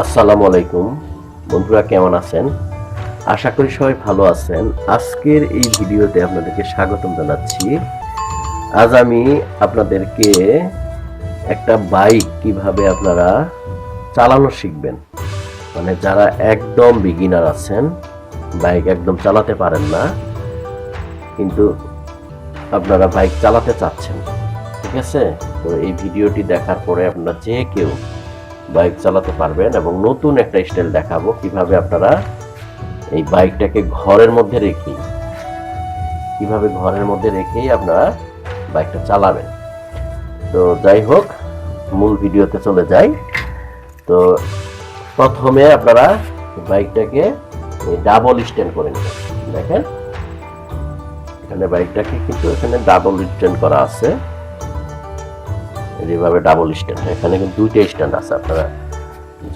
আসসালামু আলাইকুম। বন্ধুরা, কেমন আছেন? আশা করি সবাই ভালো আছেন। আজকের এই ভিডিওতে আপনাদেরকে স্বাগতম জানাচ্ছি। আজ আমি আপনাদেরকে একটা বাইক কীভাবে আপনারা চালানো শিখবেন। মানে যারা একদম বিগিনার আছেন, বাইক একদম চালাতে পারেন না, কিন্তু আপনারা বাইক চালাতে চাচ্ছেন। ঠিক আছে? তো এই ভিডিওটি দেখার পরে আপনারা যে কেউ বাইক চালাতে পারবেন এবং নতুন একটা স্টাইল দেখাবো। কীভাবে আপনারা এই বাইকটাকে ঘরের মধ্যে রেখেই কীভাবে ঘরের মধ্যে রেখেই আপনারা বাইকটা চালাবেন। তো যাই হোক, মূল ভিডিওতে চলে যাই। তো প্রথমে আপনারা বাইকটাকে ডাবল স্ট্যান্ড করে নেবেন। দেখেন, এখানে বাইকটাকে কিন্তু এখানে ডাবল স্ট্যান্ড করা আছে। যেভাবে ডাবল স্ট্যান্ড এখানে কিন্তু দুইটা স্ট্যান্ড আছে, আপনারা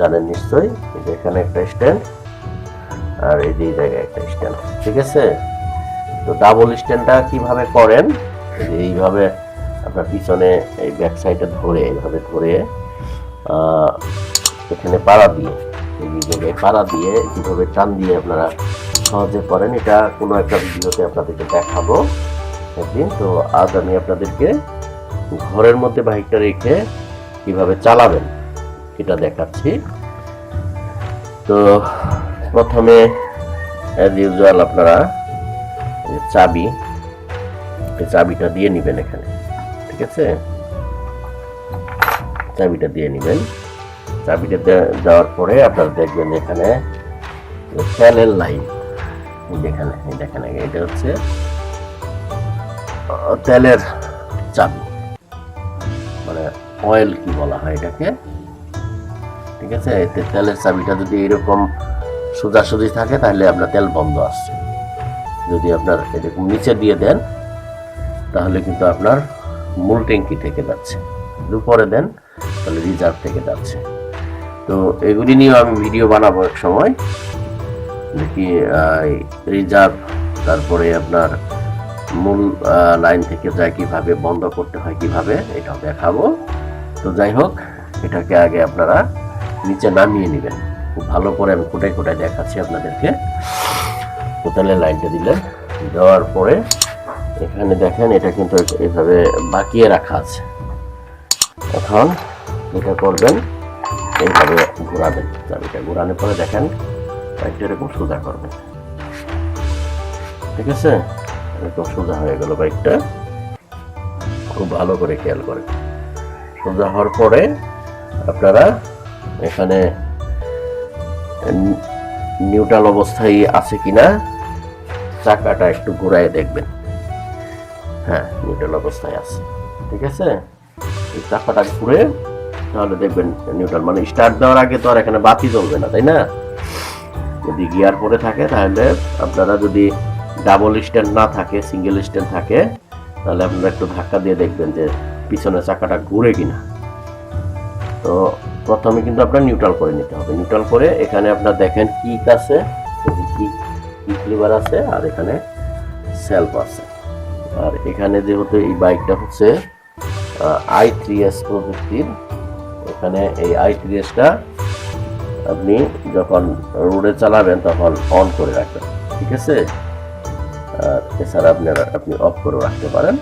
জানেন নিশ্চয়ই। যে এখানে একটা স্ট্যান্ড আর এই যে জায়গায় একটা স্ট্যান্ড ঠিক আছে? তো ডাবল স্ট্যান্ডটা কীভাবে করেন? এইভাবে আপনার পিছনে এই ব্যাক সাইডে ধরে, এইভাবে ধরে এখানে পাড়া দিয়ে এই জায়গায় পাড়া দিয়ে কীভাবে টান দিয়ে আপনারা সহজে করেন, এটা কোনো একটা ভিডিওতে আপনাদেরকে দেখাবো একদিন। তো আজ আমি আপনাদেরকে ঘরের মধ্যে বাইকটা রেখে কীভাবে চালাবেন এটা দেখাচ্ছি। তো প্রথমে অ্যাজ ইউজুয়াল আপনারা চাবি চাবিটা দিয়ে নেবেন এখানে, ঠিক আছে? চাবিটা দিয়ে নেবেন। চাবিটা দেওয়ার পরে আপনারা দেখবেন এখানে তেলের লাইন যেখানে দেখেন এটা হচ্ছে তেলের চাবি। অয়েল কি বলা হয় এটাকে? ঠিক আছে? এতে তেলের চাবিটা যদি এরকম সোজাসুজি থাকে, তাহলে আপনার তেল বন্ধ আসছে। যদি আপনার এরকম নিচে দিয়ে দেন, তাহলে কিন্তু আপনার মূল ট্যাঙ্কি থেকে যাচ্ছে। উপরে দেন, তাহলে রিজার্ভ থেকে যাচ্ছে। তো এগুলি নিয়েও আমি ভিডিও বানাবো এক সময়। দেখি রিজার্ভ তারপরে আপনার মূল লাইন থেকে যায় কীভাবে, বন্ধ করতে হয় কীভাবে, এটাও দেখাবো। তো যাই হোক, এটাকে আগে আপনারা নিচে নামিয়ে নেবেন। খুব ভালো করে আমি কোটায় কোটায় দেখাচ্ছি আপনাদেরকে। কোতালে লাইনটা দিলেন। দেওয়ার পরে এখানে দেখেন, এটা কিন্তু এভাবে বাকিয়ে রাখা আছে। এখন এটা করবেন, এইভাবে ঘোরাবেন। চাবিটা ঘোরানোর পরে দেখেন বাইকটা এরকম সোজা করবেন। ঠিক আছে? এরকম সোজা হয়ে গেল বাইকটা। খুব ভালো করে খেয়াল করে সোজা হওয়ার পরে আপনারা এখানে নিউট্রাল অবস্থায় আছে কিনা চাকাটা একটু ঘুরায় দেখবেন। হ্যাঁ নিউট্রাল অবস্থায় আছে, ঠিক আছে? এই চাকাটা ঘুরে তাহলে দেখবেন নিউট্রাল মানে স্টার্ট দেওয়ার আগে তো আর এখানে বাতি জ্বলবে না, তাই না? যদি গিয়ার পরে থাকে তাহলে আপনারা যদি ডাবল স্ট্যান্ড না থাকে, সিঙ্গেল স্ট্যান্ড থাকে, তাহলে আপনারা একটু ধাক্কা দিয়ে দেখবেন যে পিছনের চাকাটা ঘুরে কিনা। তো প্রথমে কিন্তু আপনার নিউট্রাল করে নিতে হবে। নিউট্রাল করে এখানে আপনার দেখেন কিক আছে কিক লিভার আছে আর এখানে সেলফ আছে। আর এখানে যেহেতু এই বাইকটা হচ্ছে আই থ্রি এস প্রযুক্তির, এখানে এই আই থ্রি এসটা আপনি যখন রোডে চালাবেন তখন অন করে রাখবেন, ঠিক আছে? আর এছাড়া আপনারা, আপনি অফ করে রাখতে পারেন।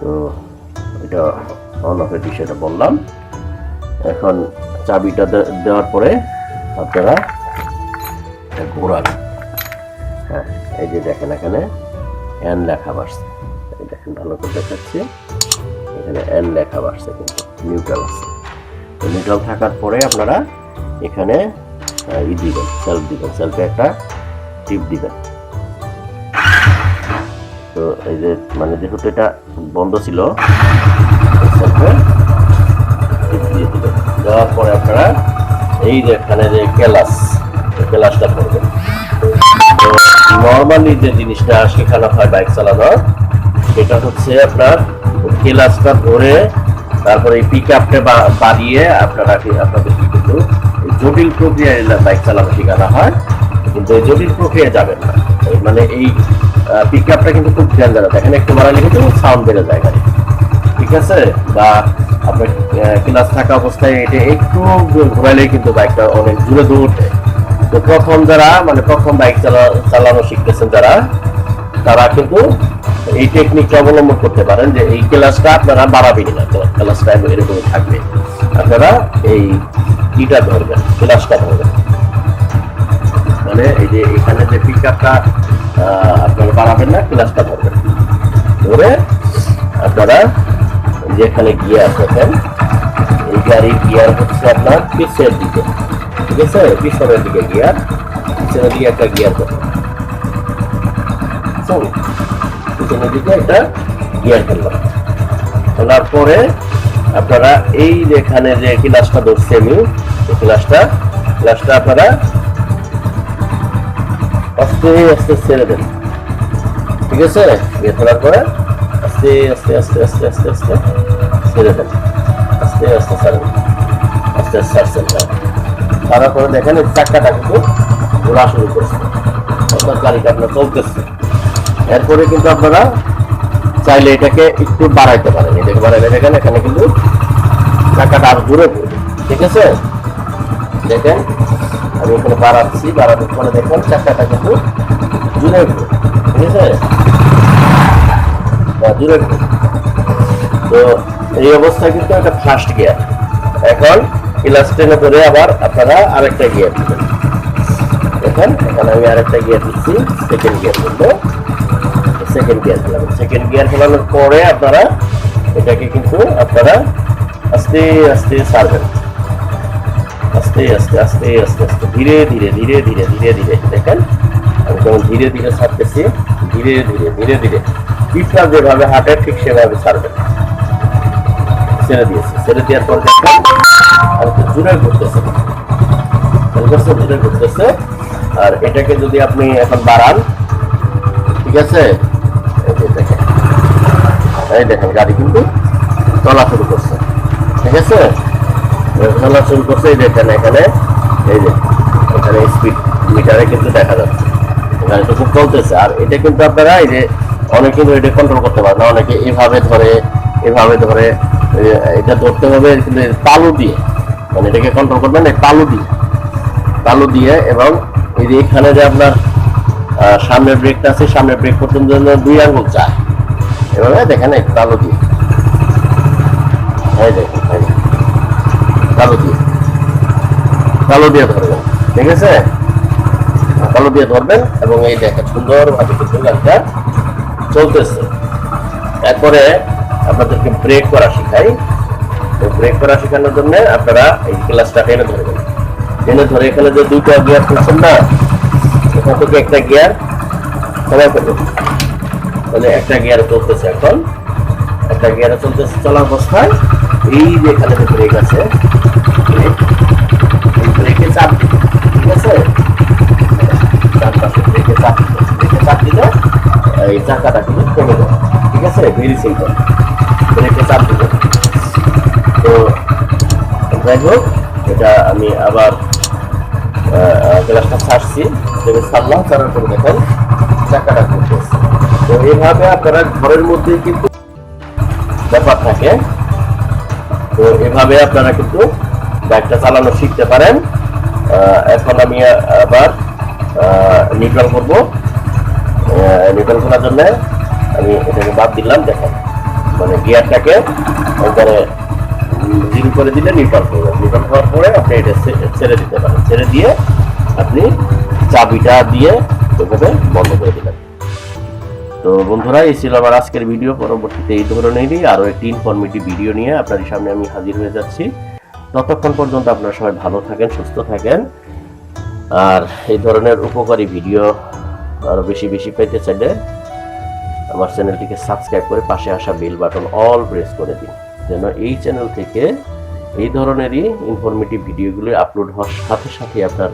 তো এটা অন অফের বিষয়টা বললাম। এখন চাবিটা দেওয়ার পরে আপনারা এটা ঘোরাবেন হ্যাঁ এই যে দেখেন এখানে এন লেখা বাড়ছে। দেখেন, ভালো করে দেখাচ্ছি। এখানে এন লেখা বাড়ছে কিন্তু নিউট্রাল আছে। তো নিউট্রাল থাকার পরে আপনারা এখানে ই দিবেন সেলফ দিবেন। সেলফে একটা টিপ দিবেন। তো এই যে মানে যেহেতু এটা বন্ধ ছিল দেওয়ার পরে আপনারা এই যে এখানে যে কেলাস কেলাসটা করবেন। তো নর্মালি যে জিনিসটা শেখানো হয় বাইক চালানোর, সেটা হচ্ছে আপনার কেলাসটা ধরে তারপরে এই পিক আপটা বাড়িয়ে আপনারা আপনাদেরকে কিন্তু জটিল প্রক্রিয়ায় বাইক চালানো শেখানো হয়। কিন্তু এই জটিল প্রক্রিয়া যাবেন না। মানে এই পিক আপটা কিন্তু খুব ডেঞ্জারাস এখানে একটু বাড়ালে কিন্তু সাউন্ড বেড়ে যায় গাড়ি ঠিক আছে? বা আপনার ক্লাস থাকা অবস্থায় এটা একটু ঘোরাইলেই কিন্তু বাইকটা অনেক দূরে দূর ওঠে তো প্রথম যারা মানে প্রথম বাইক চালা, চালানো শিখতেছেন যারা, তারা কিন্তু এই টেকনিকটা অবলম্বন করতে পারেন যে এই ক্লাসটা আপনারা বাড়াবেন না। তো ক্লাসটা এরকম থাকবে। আপনারা এই ইটা ধরবেন ক্লাসটা ধরবেন। মানে এই যে এখানে যে পিক আপটা আপনারা বাড়াবেন না, ক্লাসটা ধরবেন ধরে আপনারা যেখানে গিয়ার দেখেন। এই গাড়ির গিয়ার হচ্ছে আপনার পিছের দিকে, ঠিক আছে? পিছনের দিকে গিয়ার, পিছনের দিকে একটা গিয়ার করবেন পিছনের দিকে একটা গিয়ার ফেললাম ফেলার পরে আপনারা এই যেখানে যে ক্লাসটা ধরছি আমি ক্লাসটা ক্লাসটা আপনারা আস্তে আস্তে ছেড়ে দেন ঠিক আছে? গিয়ে ফেলার পরে আস্তে আস্তে আস্তে আস্তে আস্তে আস্তে ছেড়ে দেন আস্তে আস্তে ছাড়েন আস্তে আস্তে ছাড়ছেন ছাড়ার পরে দেখেন এই চাক্কাটা কিন্তু ঘোরা শুরু করছে। অর্থাৎ গাড়িটা আপনার চলতেছে। এরপরে কিন্তু আপনারা চাইলে এটাকে একটু বাড়াইতে পারেন। এটাকে বাড়াইলে দেখেন এখানে কিন্তু চাকাটা আরও দূরে পড়বে। ঠিক আছে? দেখেন আমি এখানে বাড়াচ্ছি, বাড়ানোর পরে দেখুন, চাকাটা কিন্তু দূরে পড়বে ঠিক আছে? বা দূরে পড়বে তো এই অবস্থায় কিন্তু একটা ফার্স্ট গিয়ার এখন ক্লাস টেনে ধরে আবার আপনারা আরেকটা গিয়ার দিবেন দেখেন, এখানে আমি আরেকটা গিয়ার দিচ্ছি সেকেন্ড গিয়ার করব সেকেন্ড গিয়ার খেলাবেন সেকেন্ড গিয়ার খেলানোর পরে আপনারা এটাকে কিন্তু আপনারা আস্তে আস্তে ছাড়বেন। আস্তে আস্তে আস্তে আস্তে আস্তে। ধীরে ধীরে ধীরে ধীরে ধীরে ধীরে। দেখেন? আমি যেমন ধীরে ধীরে ছাড়তেছি, ধীরে ধীরে ধীরে ধীরে। পিঠটা যেভাবে হাঁটে, ঠিক সেভাবে ছাড়বেন। ছেড়ে দিয়েছে। ছেড়ে দেওয়ার পর দেখেন আমি তো জুড়ে ঘুরতেছে। জুড়ে ঘুরতেছে আর এটাকে যদি আপনি এখন বাড়ান, ঠিক আছে? এই দেখেন। গাড়ি কিন্তু চলা শুরু করছে। ঠিক আছে? চলা শুরু করছে এই দেখেন এখানে এই যে, এখানে স্পিড মিটারে কিন্তু দেখা যাচ্ছে। গাড়িটা খুব চলতেছে। আর এটা কিন্তু আপনারা এই যে অনেকে কিন্তু এটা কন্ট্রোল করতে পারে না, অনেকে এভাবে ধরে এভাবে ধরে এটা ধরতে হবে কিন্তু তালু দিয়ে। মানে এটাকে কন্ট্রোল করবেন এই তালু দিয়ে। তালু দিয়ে এবং এই যে এখানে যে আপনার সামনের ব্রেকটা আছে, সামনের ব্রেক জন্য দুই আঙ্গুল চায় এভাবে দেখেন একটু তালু দিয়ে। এই দেখেন তালু দিয়ে। তালু দিয়ে ধরবেন ঠিক আছে? তালু দিয়ে ধরবেন এবং এই দেখেন সুন্দরভাবে কিন্তু গাড়িটা চলতেছে। তারপরে আপনাদেরকে ব্রেক করা শিখাই। ব্রেক করা শেখানোর জন্য আপনারা এই ক্লাসটা টেনে ধরবেন। টেনে ধরে এখানে যে দুইটা গিয়ার খুলছেন না এখান থেকে একটা গিয়ার সবাই করবেন তাহলে একটা গিয়ারে চলতেছে এখন। একটা গিয়ারে চলতেছে চলা অবস্থায়। এই যে এখানে যে ব্রেক আছে তো এটা আমি আবার গ্লাসটা ছাড়ছি সেটা ছাড়লাম ছাড়ার পরে দেখেন চাকাটা ঘুরতেছে তো এইভাবে আপনারা ঘরের মধ্যে কিন্তু ব্যাপার থাকে তো এভাবে আপনারা কিন্তু বাইকটা চালানো শিখতে পারেন। এখন আমি আবার নিউট্রাল করব। নিউট্রাল করার জন্য আমি এটাকে বাদ দিলাম, দেখেন। মানে গিয়ারটাকে একবারে জিরো করে দিলে নিউট্রাল করবেন নিউট্রাল করার পরে আপনি এটা ছেড়ে দিতে পারেন। ছেড়ে দিয়ে আপনি চাবিটা দিয়ে ওইভাবে বন্ধ করে দিলেন। তো বন্ধুরা, এই ছিল আমার আজকের ভিডিও। পরবর্তীতে এই ধরনেরই আরও একটি ইনফরমেটিভ ভিডিও নিয়ে আপনাদের সামনে আমি হাজির হয়ে যাচ্ছি। ততক্ষণ পর্যন্ত আপনারা সবাই ভালো থাকেন, সুস্থ থাকেন। আর এই ধরনের উপকারী ভিডিও আরও বেশি বেশি পেতে চাইলে আমার চ্যানেলটিকে সাবস্ক্রাইব করে পাশে আসা বেল বাটন অল প্রেস করে দিন, যেন এই চ্যানেল থেকে এই ধরনেরই ইনফরমেটিভ ভিডিওগুলো আপলোড হওয়ার সাথে সাথে আপনার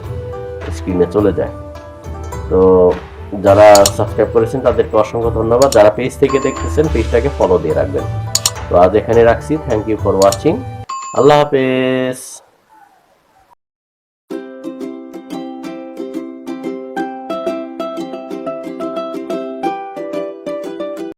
স্ক্রিনে চলে যায়। তো যারা সাবস্ক্রাইব করেছেন, তাদেরকে অসংখ্য ধন্যবাদ। যারা পেজ থেকে দেখতেছেন পেজটাকে ফলো দিয়ে রাখবেন। তো আজ এখানে রাখছি। থ্যাংক ইউ ফর ওয়াচিং আল্লাহ হাফেজ।